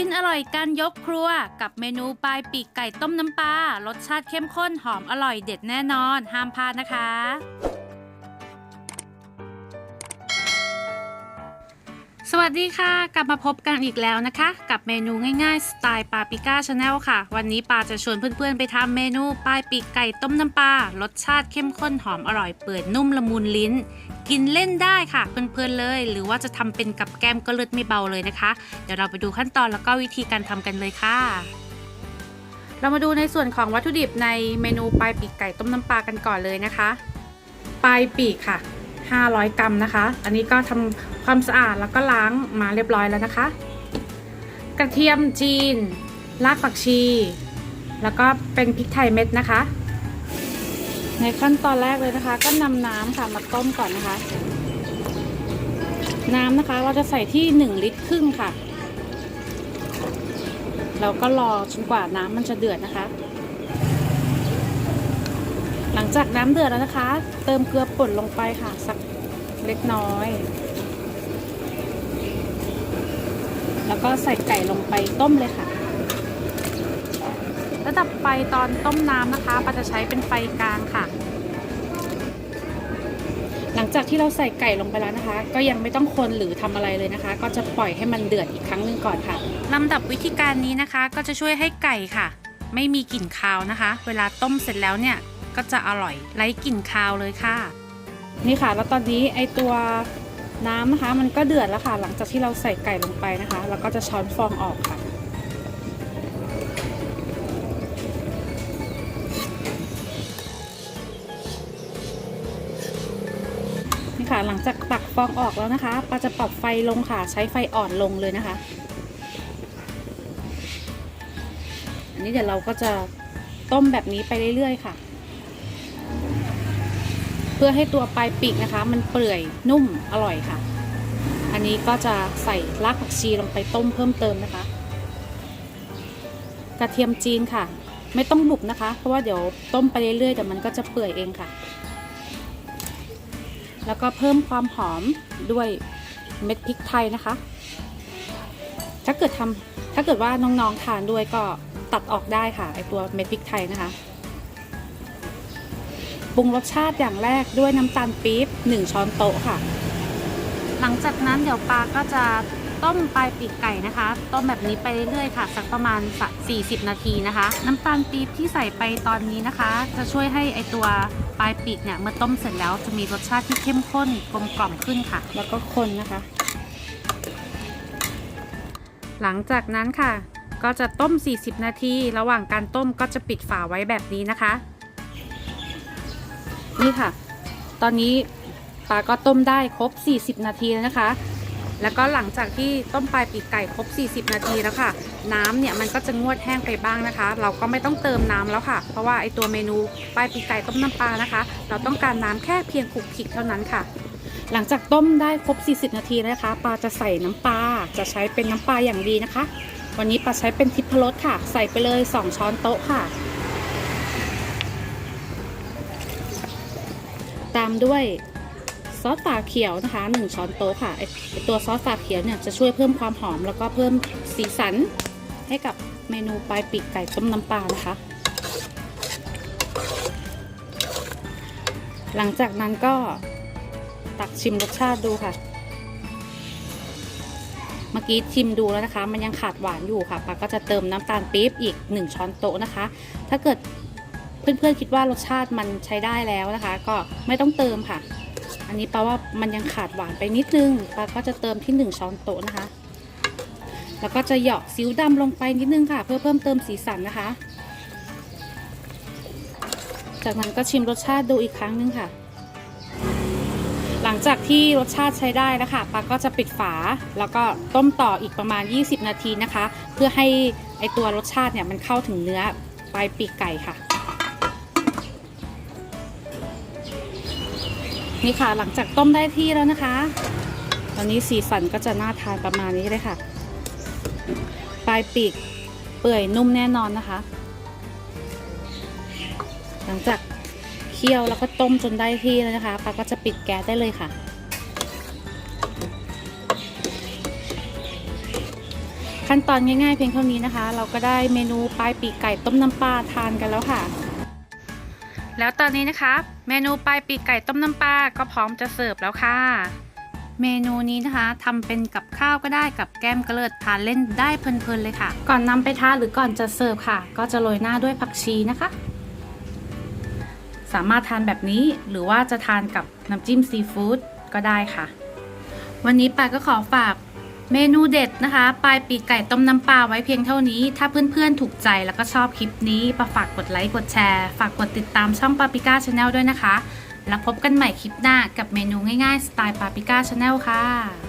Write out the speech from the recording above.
ฟินอร่อยการยกครัว กับเมนูปลายปีกไก่ต้มน้ำปลารสชาติเข้มข้นหอมอร่อยเด็ดแน่นอน ห้ามพลาดนะคะ สวัสดีค่ะ กลับมาพบกันอีกแล้วนะคะ กับเมนูง่ายๆ สไตล์ปาปิก้าชาแนลค่ะ วันนี้ปาจะชวนเพื่อนๆ ไปทำเมนูปลายปีกไก่ต้มน้ำปลารสชาติเข้มข้นหอมอร่อยเปื่อยนุ่มละมุนลิ้น กินเล่นได้ค่ะเพลินๆเลย หรือว่าจะทำเป็นกับแก้มก็เลือดไม่เบาเลยนะคะ เดี๋ยวเราไปดูขั้นตอนแล้วก็วิธีการทำกันเลยค่ะเรามาดูในส่วนของวัตถุดิบในเมนูปลายปีกไก่ต้มน้ำปลากันก่อนเลยนะคะ ปลายปีกค่ะ 500 กรัมนะคะ อันนี้ก็ทำความสะอาดแล้วก็ล้างมาเรียบร้อยแล้วนะคะ กระเทียมจีน รากผักชี แล้วก็เป็นพริกไทยเม็ดนะคะ ในขั้นตอนแรกเลยนะคะ ก็นำน้ำค่ะมาต้มก่อนนะคะ น้ำนะคะเราจะใส่ที่ 1 ลิตรครึ่งค่ะ เราก็รอจนกว่าน้ำมันจะเดือดนะคะ หลังจากน้ำเดือดแล้วนะคะ เติมเกลือป่นลงไปค่ะ สักเล็กน้อย แล้วก็ใส่ไก่ลงไปต้มเลยค่ะ ระดับไฟตอนต้มน้ำนะคะปาจะใช้เป็นไฟกลางค่ะ หลังจากที่เราใส่ไก่ลงไปแล้วนะคะ ก็ยังไม่ต้องคนหรือทำอะไรเลยนะคะ ก็จะปล่อยให้มันเดือดอีกครั้งหนึ่งก่อนค่ะลำดับวิธีการนี้นะคะ ก็จะช่วยให้ไก่ค่ะ ไม่มีกลิ่นคาวนะคะ เวลาต้มเสร็จแล้วเนี่ย ก็จะอร่อยไร้กลิ่นคาวเลยค่ะ นี่ค่ะ แล้วตอนนี้ไอตัวน้ำนะคะ มันก็เดือดแล้วค่ะ หลังจากที่เราใส่ไก่ลงไปนะคะแล้วก็จะช้อนฟองออกค่ะนี่ค่ะหลังจากตักฟองออกแล้วนะคะปาจะปรับไฟลงค่ะ ใช้ไฟอ่อนลงเลยนะคะ อันนี้เดี๋ยวเราก็จะต้มแบบนี้ไปเรื่อยๆค่ะ เพื่อให้ตัวปลายปีกนะคะ มันเปื่อยนุ่มอร่อยค่ะ อันนี้ก็จะใส่รากผักชีลงไปต้มเพิ่มเติมนะคะ กระเทียมจีนค่ะ ไม่ต้องบุบนะคะ เพราะว่าเดี๋ยวต้มไปเรื่อยๆเดี๋ยวมันก็จะเปื่อยเองค่ะ แล้วก็เพิ่มความหอมด้วยเม็ดพริกไทยนะคะ ถ้าเกิดทำถ้าเกิดว่าน้องๆทานด้วยก็ตัดออกได้ค่ะไอตัวเม็ดพริกไทยนะคะ ปรุงรสชาติอย่างแรกด้วยน้ำตาลปี๊บ1 ช้อนโต๊ะค่ะ หลังจากนั้นเดี๋ยวปลาก็จะต้มปลายปีกไก่นะคะ ต้มแบบนี้ไปเรื่อยๆค่ะสักประมาณสัก40 นาทีนะคะ น้ำตาลปี๊บที่ใส่ไปตอนนี้นะคะ จะช่วยให้ไอตัวปลายปีกเนี่ยเมื่อต้มเสร็จแล้วจะมีรสชาติที่เข้มข้นกลมกล่อมขึ้นค่ะ แล้วก็คนนะคะ หลังจากนั้นค่ะ ก็จะต้ม 40 นาที ระหว่างการต้มก็จะปิดฝาไว้แบบนี้นะคะ นี่ค่ะ ตอนนี้ปลาก็ต้มได้ครบ 40 นาทีแล้วนะคะ แล้วก็หลังจากที่ต้มปลายปีกไก่ครบ 40 นาทีแล้วค่ะ น้ำเนี่ยมันก็จะงวดแห้งไปบ้างนะคะ เราก็ไม่ต้องเติมน้ำแล้วค่ะ เพราะว่าไอตัวเมนูปลายปีกไก่ต้มน้ำปลานะคะ เราต้องการน้ำแค่เพียงคลุกคลิกเท่านั้นค่ะ หลังจากต้มได้ครบ 40 นาทีแล้วนะคะ ปลาจะใส่น้ำปลา จะใช้เป็นน้ำปลาอย่างดีนะคะ วันนี้ปลาใช้เป็นทิพรสค่ะ ใส่ไปเลย 2 ช้อนโต๊ะค่ะ ตามด้วยซอสฝาเขียวนะคะ 1 ช้อนโต๊ะค่ะไอตัวซอสฝาเขียวเนี่ยจะช่วยเพิ่มความหอมแล้วก็เพิ่มสีสันให้กับเมนูปลายปีกไก่ต้มน้ำปลานะคะ หลังจากนั้นก็ตักชิมรสชาติดูค่ะ เมื่อกี้ชิมดูแล้วนะคะ มันยังขาดหวานอยู่ค่ะปาก็จะเติมน้ำตาลปี๊บอีก 1 ช้อนโต๊ะนะคะ ถ้าเกิด เพื่อนๆคิดว่ารสชาติมันใช้ได้แล้วนะคะ ก็ไม่ต้องเติมค่ะ อันนี้แปลว่ามันยังขาดหวานไปนิดนึงปาก็จะเติมที่ 1 ช้อนโต๊ะนะคะ แล้วก็จะเหยาะซิวดำลงไปนิดนึงค่ะ เพื่อเพิ่มเติมสีสันนะคะ จากนั้นก็ชิมรสชาติดูอีกครั้งนึงค่ะ หลังจากที่รสชาติใช้ได้แล้วค่ะปาก็จะปิดฝาแล้วก็ต้มต่ออีกประมาณ 20 นาทีนะคะ เพื่อให้ไอตัวรสชาติเนี่ยมันเข้าถึงเนื้อปลายปีกไก่ค่ะ นี่ค่ะหลังจากต้มได้ที่แล้วนะคะ ตอนนี้สีสันก็จะน่าทานประมาณนี้เลยค่ะ ปลายปีกเปื่อยนุ่มแน่นอนนะคะ หลังจากเคี่ยวแล้วก็ต้มจนได้ที่แล้วนะคะปาก็จะปิดแก๊สได้เลยค่ะขั้นตอนง่ายๆเพียงเท่านี้นะคะ เราก็ได้เมนูปลายปีกไก่ต้มน้ำปลาทานกันแล้วค่ะ แล้วตอนนี้นะคะ เมนูปลายปีกไก่ต้มน้ำปลาก็พร้อมจะเสิร์ฟแล้วค่ะ เมนูนี้นะคะทำเป็นกับข้าวก็ได้กับแก้มกระเลิดทานเล่นได้เพลินๆเลยค่ะ ก่อนนำไปทานหรือก่อนจะเสิร์ฟค่ะ ก็จะโรยหน้าด้วยผักชีนะคะ สามารถทานแบบนี้หรือว่าจะทานกับน้ำจิ้มซีฟู้ดก็ได้ค่ะ วันนี้ปาก็ขอฝาก เมนูเด็ดนะคะ ปลายปีกไก่ต้มน้ำปลาไว้เพียงเท่านี้ ถ้าเพื่อนๆถูกใจแล้วก็ชอบคลิปนี้ปาฝากกดไลค์กดแชร์ ฝากกดติดตามช่องปาปิก้าชาแนลด้วยนะคะ แล้วพบกันใหม่คลิปหน้ากับเมนูง่ายๆ สไตล์ปาปิก้าชาแนลค่ะ